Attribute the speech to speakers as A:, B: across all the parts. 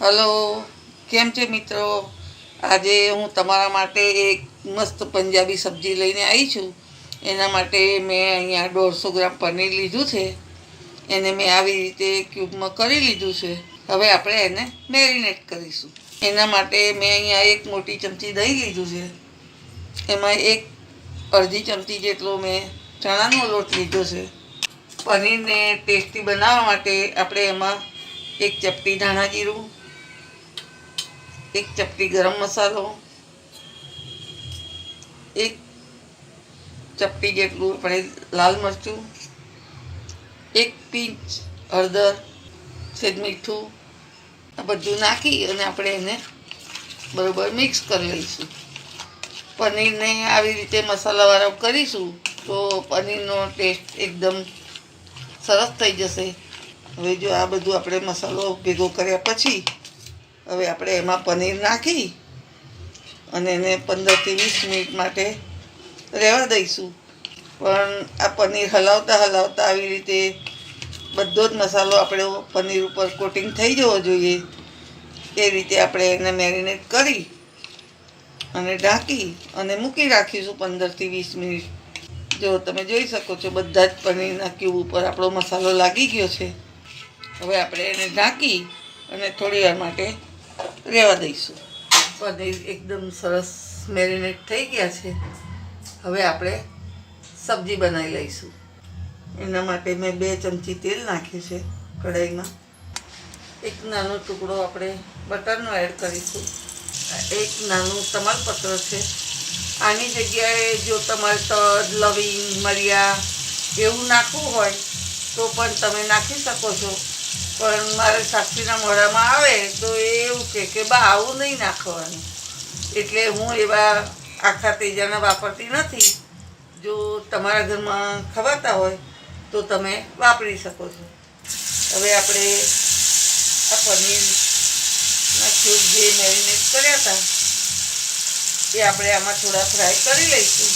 A: Hello, કેમ છે મિત્રો? આજે હું તમારા માટે એક મસ્ત પંજાબી સબ્જી લઈને આવી છું. એના માટે મેં અહીંયા દોઢસો ગ્રામ પનીર લીધું છે. એને મેં આવી રીતે ક્યુબમાં કરી લીધું છે. હવે આપણે એને મેરિનેટ કરીશું. એના માટે મેં અહીંયા એક મોટી ચમચી દહીં લીધું છે. એમાં એક અડધી ચમચી જેટલો મેં ચણાનો લોટ લીધો છે. પનીરને ટેસ્ટી બનાવવા માટે આપણે એમાં એક ચપટી ધાણા જીરું એક ચપટી ગરમ મસાલો, એક ચપટી જેટલું આપણે લાલ મરચું, એક પીંચ હળદર, છેદ મીઠું, આ બધું નાખી અને આપણે એને બરોબર મિક્સ કરી લઈશું. પનીરને આવી રીતે મસાલાવાળો કરીશું તો પનીરનો ટેસ્ટ એકદમ સરસ થઈ જશે. હવે જો આ બધું આપણે મસાલો ભેગો કર્યા પછી હવે આપણે એમાં પનીર નાખી અને એને પંદરથી વીસ મિનિટ માટે રહેવા દઈશું. પણ આ પનીર હલાવતા હલાવતા આવી રીતે બધો જ મસાલો આપણે પનીર ઉપર કોટિંગ થઈ જવો જોઈએ. એ રીતે આપણે એને મેરિનેટ કરી અને ઢાંકી અને મૂકી રાખીશું પંદરથી વીસ મિનિટ. જો તમે જોઈ શકો છો બધા જ પનીરના ક્યુબ ઉપર આપણો મસાલો લાગી ગયો છે. હવે આપણે એને ઢાંકી અને થોડી વાર માટે રહેવા દઈશું. પનીર એકદમ સરસ મેરિનેટ થઈ ગયા છે. હવે આપણે સબ્જી બનાવી લઈશું. એના માટે મેં બે ચમચી તેલ નાખ્યું છે કઢાઈમાં. એક નાનો ટુકડો આપણે બટરનો એડ કરીશું. એક નાનું તમાલપત્ર છે. આની જગ્યાએ જો તમારે તજ, લવિંગ, મરિયા એવું નાખવું હોય તો પણ તમે નાખી શકો છો. પણ મારે સાક્ષીના મોઢામાં આવે તો એ એવું કહે કે બા, આવું નહીં નાખવાનું. એટલે હું એવા આખા તેજાના વાપરતી નથી. જો તમારા ઘરમાં ખવાતા હોય તો તમે વાપરી શકો છો. હવે આપણે આ પનીરના ક્યુબ જે મેરિનેટ કર્યા હતા, એ આપણે આમાં થોડા ફ્રાય કરી લઈશું.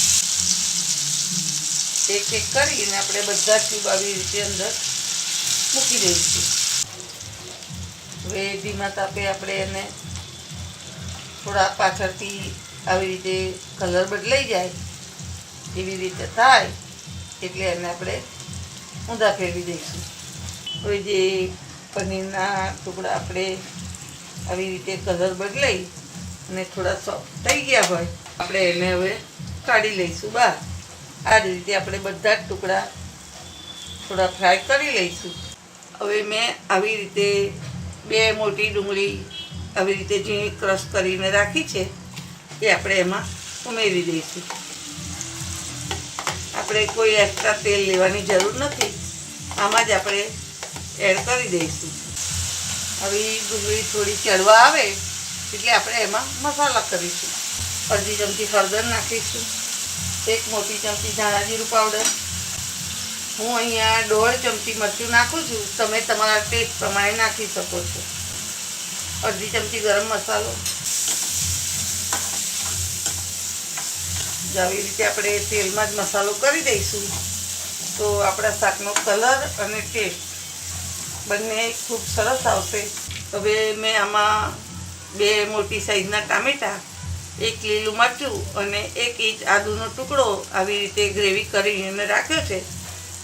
A: એક એક કરીને આપણે બધા ક્યુબ આવી રીતે અંદર મૂકી દઈશું. હવે ધીમા તાપે આપણે એને થોડા પાછળથી આવી રીતે કલર બદલાઈ જાય, એવી રીતે થાય, એટલે એને આપણે ઊંધા ફેરવી દઈશું. હવે જે પનીરના ટુકડા આપણે આવી રીતે કલર બદલાઈ અને થોડા સોફ્ટ થઈ ગયા હોય, આપણે એને હવે કાઢી લઈશું બહાર. આ જ રીતે આપણે બધા જ ટુકડા થોડા ફ્રાય કરી લઈશું. હવે મેં આવી રીતે બે મોટી ડુંગળી આવી રીતે ઝીણી ક્રશ કરીને રાખી છે, એ આપણે એમાં ઉમેરી દઈશું. આપણે કોઈ એક્સ્ટ્રા તેલ લેવાની જરૂર નથી, આમાં જ આપણે એડ કરી દઈશું. આવી ડુંગળી થોડી ચડવા આવે, એટલે આપણે એમાં મસાલા કરીશું. અડધી ચમચી હળદર નાખીશું, એક મોટી ચમચી ધાણા પાવડર હું અહીંયા દોઢ ચમચી, મરચું નાખું છું. તમે તમારા ટેસ્ટ પ્રમાણે નાખી શકો છો. અડધી ચમચી ગરમ મસાલો. આવી રીતે આપણે તેલમાં જ મસાલો કરી દઈશું, તો આપણા શાકનો કલર અને ટેસ્ટ બંને ખૂબ સરસ આવશે. હવે મેં આમાં બે મોટી સાઈઝના ટામેટાં, એક લીલું મરચું અને એક ઇંચ આદુનો ટુકડો આવી રીતે ગ્રેવી કરીને રાખ્યો છે.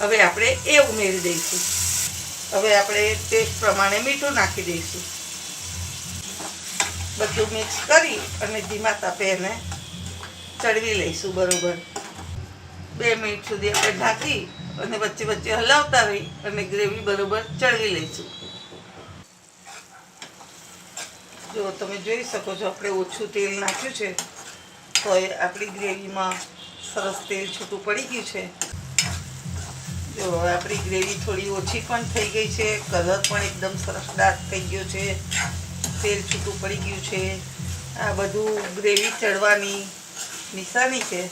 A: હવે આપણે એ ઉમેરી દઈશું. હવે આપણે ટેસ્ટ પ્રમાણે મીઠું નાખી દઈશું. બધું મિક્સ કરી અને ધીમા તાપે એને ચડવી લઈશું બરોબર. બે મિનિટ સુધી આપણે ઢાંકી અને વચ્ચે વચ્ચે હલાવતા રહી અને ગ્રેવી બરોબર ચડવી લઈશું. જો તમે જોઈ શકો છો, આપણે ઓછું તેલ નાખ્યું છે, તો એ આપણી ગ્રેવીમાં સરસ તેલ છૂટું પડી ગયું છે. જો હવે આપણી ગ્રેવી થોડી ઓછી પણ થઈ ગઈ છે. કલર પણ એકદમ સરસ ડાર્ક થઈ ગયો છે. તેલ છૂટું પડી ગયું છે. આ બધું ગ્રેવી ચડવાની નિશાની છે.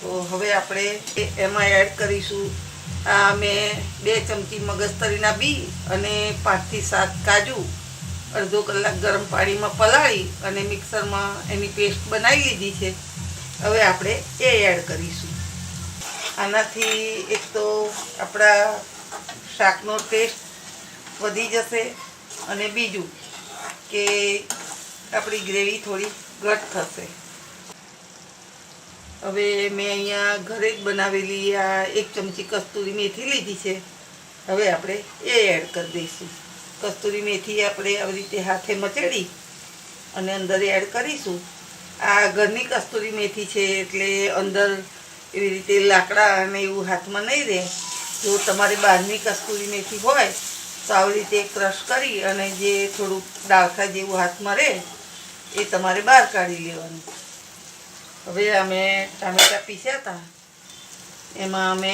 A: તો હવે આપણે એમાં એડ કરીશું. આ મેં બે ચમચી મગજતરીના બી અને પાંચથી સાત કાજુ. અડધો કલાક ગરમ પાણીમાં પલાળી અને મિક્સરમાં એની પેસ્ટ બનાવી લીધી છે. હવે આપણે એ એડ કરીશું. આનાથી એક તો આપણા શાકનો ટેસ્ટ વધી જશે અને બીજું કે આપણી ગ્રેવી થોડી ઘટ થશે. હવે મેં અહીંયા ઘરે જ બનાવેલી આ એક ચમચી કસ્તુરી મેથી લીધી છે. હવે આપણે એ એડ કરી દઈશું. કસ્તુરી મેથી આપણે આવી રીતે હાથે મચેડી અને અંદર એડ કરીશું. આ ઘરની કસ્તુરી મેથી છે એટલે અંદર એવી રીતે લાકડા અને એવું હાથમાં નહીં રહે. જો તમારે બહારની કસ્તુરી મેથી હોય, તો આવી રીતે ક્રશ કરી અને જે થોડુંક ડાળખા જેવું હાથમાં રહે, એ તમારે બહાર કાઢી લેવાનું. હવે અમે ટામેટાં પીસ્યા હતા. એમાં અમે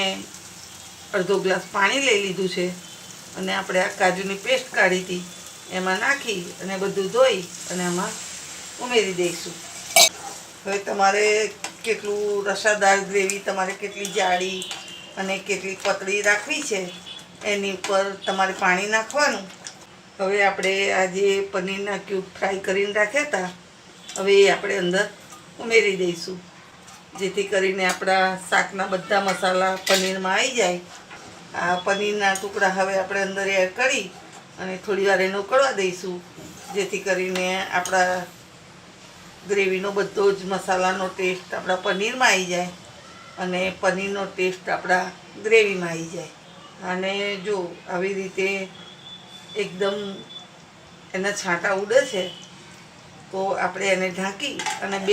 A: અડધો ગ્લાસ પાણી લઈ લીધું છે અને આપણે આ કાજુની પેસ્ટ કાઢી હતી. એમાં નાખી અને બધું ધોઈ અને આમાં ઉમેરી દઈશું. હવે તમારે કેટલું રસાદાર ગ્રેવી, તમારે કેટલી જાડી અને કેટલી પતળી રાખવી છે, એની ઉપર તમારે પાણી નાખવાનું. હવે આપણે આ જે પનીરના ક્યુબ ફ્રાય કરીને રાખ્યા હતા, હવે એ આપણે અંદર ઉમેરી દઈશું. જેથી કરીને આપણા શાકના બધા મસાલા પનીરમાં આવી જાય. આ પનીરના ટુકડા હવે આપણે અંદર એડ કરી અને થોડી વાર એને ઉકળવા દઈશું. જેથી કરીને આપણા ગ્રેવીનો બધો જ મસાલાનો ટેસ્ટ આપણા પનીરમાં આવી જાય અને પનીરનો ટેસ્ટ આપણા ગ્રેવીમાં આવી જાય. અને જો આવી રીતે એકદમ એના છાંટા ઉડે છે, તો આપણે એને ઢાંકી અને બે